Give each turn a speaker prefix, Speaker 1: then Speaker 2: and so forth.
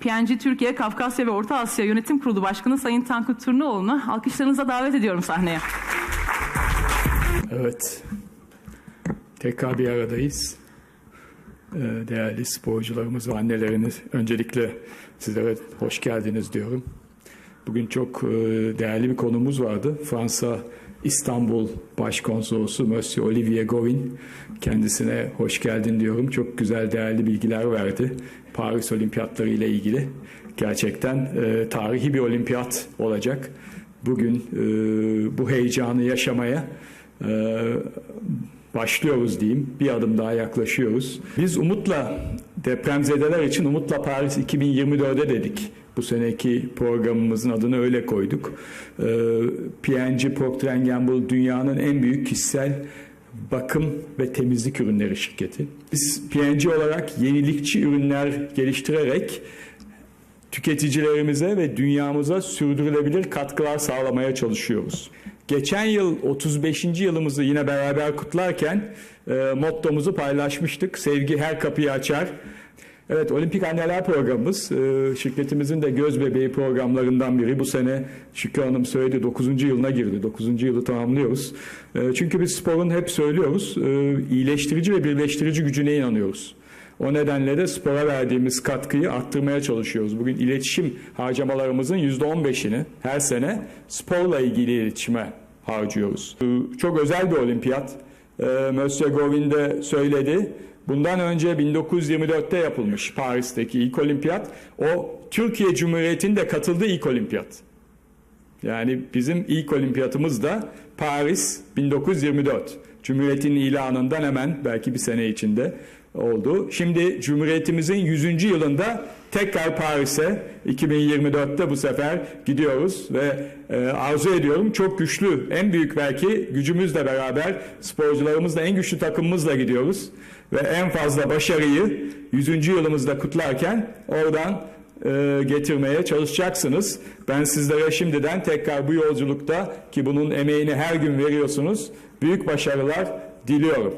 Speaker 1: PNG Türkiye, Kafkasya ve Orta Asya Yönetim Kurulu Başkanı Sayın Tankut Turnuoğlu'nu alkışlarınıza davet ediyorum sahneye.
Speaker 2: Evet. Tekrar bir aradayız. Ee, Değerli sporcularımız ve anneleriniz öncelikle sizlere hoş geldiniz diyorum. Bugün çok e, değerli bir konumuz vardı. Fransa İstanbul Başkonsolosu Monsieur Olivier Govin. Kendisine hoş geldin diyorum. Çok güzel değerli bilgiler verdi. Paris Olimpiyatları ile ilgili. Gerçekten e, tarihi bir olimpiyat olacak. Bugün e, bu heyecanı yaşamaya e, başlıyoruz diyeyim. Bir adım daha yaklaşıyoruz. Biz umutla depremzedeler için Umutla Paris 2024'e dedik. Bu seneki programımızın adını öyle koyduk. Ee, P&G Procter Gamble dünyanın en büyük kişisel bakım ve temizlik ürünleri şirketi. Biz P&G olarak yenilikçi ürünler geliştirerek tüketicilerimize ve dünyamıza sürdürülebilir katkılar sağlamaya çalışıyoruz. Geçen yıl 35. yılımızı yine beraber kutlarken e, mottomuzu paylaşmıştık. Sevgi her kapıyı açar. Evet, Olimpik Anneler programımız e, şirketimizin de göz bebeği programlarından biri. Bu sene Şükrü Hanım söyledi 9. yılına girdi. 9. yılı tamamlıyoruz. E, çünkü biz sporun hep söylüyoruz e, iyileştirici ve birleştirici gücüne inanıyoruz. O nedenle de spora verdiğimiz katkıyı arttırmaya çalışıyoruz. Bugün iletişim harcamalarımızın %15'ini her sene sporla ilgili iletişime harcıyoruz. Çok özel bir olimpiyat. Monsieur Govin de söyledi. Bundan önce 1924'te yapılmış Paris'teki ilk olimpiyat. O Türkiye Cumhuriyeti'nin de katıldığı ilk olimpiyat. Yani bizim ilk olimpiyatımız da Paris 1924. Cumhuriyetin ilanından hemen belki bir sene içinde oldu. Şimdi Cumhuriyetimizin 100. yılında tekrar Paris'e 2024'te bu sefer gidiyoruz ve e, arzu ediyorum çok güçlü, en büyük belki gücümüzle beraber sporcularımızla en güçlü takımımızla gidiyoruz ve en fazla başarıyı 100. yılımızda kutlarken oradan e, getirmeye çalışacaksınız. Ben sizlere şimdiden tekrar bu yolculukta ki bunun emeğini her gün veriyorsunuz. Büyük başarılar diliyorum.